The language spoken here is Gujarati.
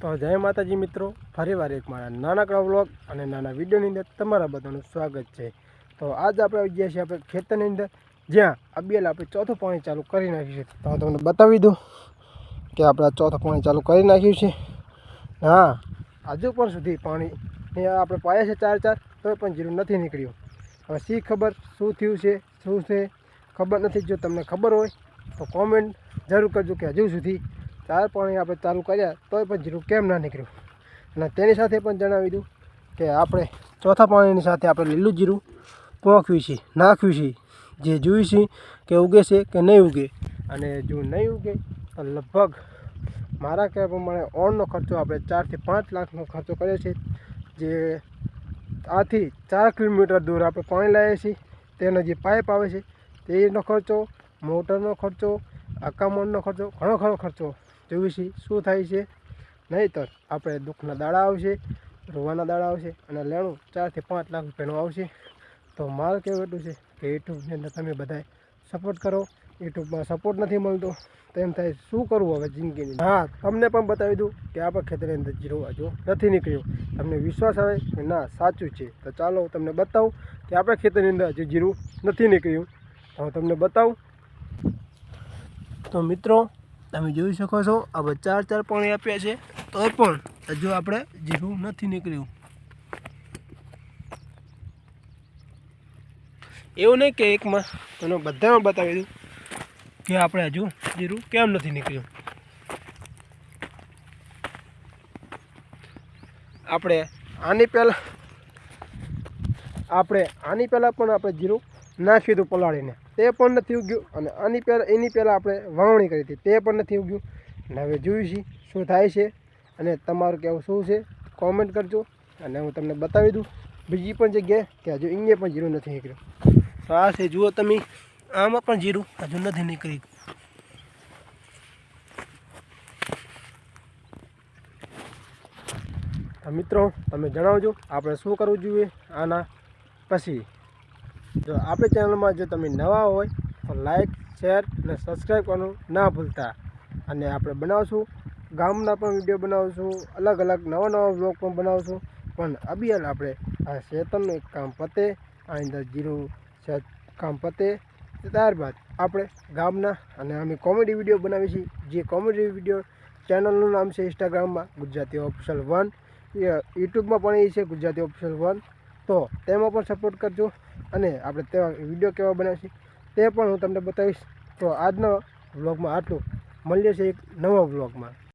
તો જય માતાજી મિત્રો ફરીવાર એક મારા નાનકડા વ્લોગ અને નાના વિડીયોની અંદર તમારા બધાનું સ્વાગત છે. તો આજ આપણે આવી ગયા છીએ આપણે ખેતરની અંદર, જ્યાં અબિયલ આપણે ચોથું પાણી ચાલુ કરી નાખ્યું છે. તો હું તમને બતાવી દઉં કે આપણે આ ચોથું પાણી ચાલુ કરી નાખ્યું છે. હા, હજુ પણ સુધી પાણી આપણે પાયા છે ચાર ચાર તો પણ જીરું નથી નીકળ્યું. હવે શી ખબર, શું થયું છે, શું છે, ખબર નથી. જો તમને ખબર હોય તો કોમેન્ટ જરૂર કરજો કે હજુ સુધી ચાર પાણી આપણે ચાલુ કર્યા તોય પણ જીરું કેમ ના નીકળ્યું. અને તેની સાથે પણ જણાવી દઉં કે આપણે ચોથા પાણીની સાથે આપણે લીલું જીરું પોંખ્યું છે, નાખ્યું છે. જે જોયું છે કે ઉગે છે કે નહીં ઉગે. અને જો નહીં ઉગે, તો લગભગ મારા કહેવા પ્રમાણે ઓણનો ખર્ચો આપણે ચારથી પાંચ લાખનો ખર્ચો કર્યો છે. જે આથી ચાર કિલોમીટર દૂર આપણે પાણી લાવીએ છીએ. તેનો જે પાઇપ આવે છે, તેનો ખર્ચો, મોટરનો ખર્ચો અકામણનો ખર્ચો, ઘણો ખરો ખર્ચો છે શું થાય છે? નહીંતર આપણે દુઃખના દાડા આવશે, રોવાના દાડા આવશે અને લેણું ચારથી પાંચ લાખ રૂપિયાનું આવશે. તો મારે કેવું એટલું છે કે યુટ્યુબની અંદર તમે બધાએ સપોર્ટ કરો. યુટ્યુબમાં સપોર્ટ નથી મળતો, તો એમ થાય શું કરવું હવે જિંદગીની? હા, તમને પણ બતાવી દઉં કે આપણે ખેતરની અંદર જીરો હજુ નથી નીકળ્યું. તમને વિશ્વાસ આવે કે ના, સાચું છે. તો ચાલો હું તમને બતાવું કે આપણે ખેતરની અંદર હજુ જીરું નથી નીકળ્યું. હું તમને બતાવું. તો મિત્રો તમે જોઈ શકો છો આપણે ચાર ચાર પાણી આપ્યા છે. તો પણ હજુ આપણે જીરું નથી નીકળ્યું. એવું નહીં કે એકમાં તમને બધામાં બતાવી દઉં કે આપણે હજુ જીરું કેમ નથી નીકળ્યું. આપણે આની પહેલાં, આપણે આની પહેલાં પણ આપણે જીરું નાખ્યું હતું પલાળીને. તે પણ નથી ઉગ્યું અને આની પહેલાં એની પહેલાં આપણે વાવણી કરી હતી. તે પણ નથી ઉગ્યું. અને હવે જોયું છે શું થાય છે અને તમારું કહેવું શું છે કોમેન્ટ કરજો અને હું તમને બતાવી દઉં. બીજી પણ જગ્યાએ કે હજુ અહીંયા પણ જીરું નથી નીકળ્યું. તો આ છે, જુઓ તમે, આમાં પણ જીરું હજુ નથી નીકળ્યું. મિત્રો, તમે જણાવજો, આપણે શું કરવું જોઈએ? આના પછી જો આપણી ચેનલમાં જો તમે નવા હોય, તો લાઈક શેર અને સબસ્ક્રાઈબ કરવાનું ના ભૂલતા. અને આપણે બનાવશું, ગામના પણ વીડિયો બનાવશું, અલગ અલગ નવા નવા બ્લોગ પણ બનાવશું. પણ અભિયાન આપણે આ શેતનનું એક કામ પતે, આ અંદર જીરું છે કામ પતે. ત્યારબાદ આપણે ગામના અને અમે કોમેડી વીડિયો બનાવીએ છીએ. જે કોમેડી વીડિયો ચેનલનું નામ છે ઇન્સ્ટાગ્રામમાં ગુજરાતી ઓફિશિયલ વન યુટ્યુબમાં પણ એ છે ગુજરાતી ઓફિશિયલ વન તો તેમાં પણ સપોર્ટ કરજો. અને આપણે તેવા વીડિયો કેવા બનાવીશું તે પણ હું તમને બતાવીશ. તો આજના વ્લોગમાં આટલું. મળીએ છીએ એક નવા વ્લોગમાં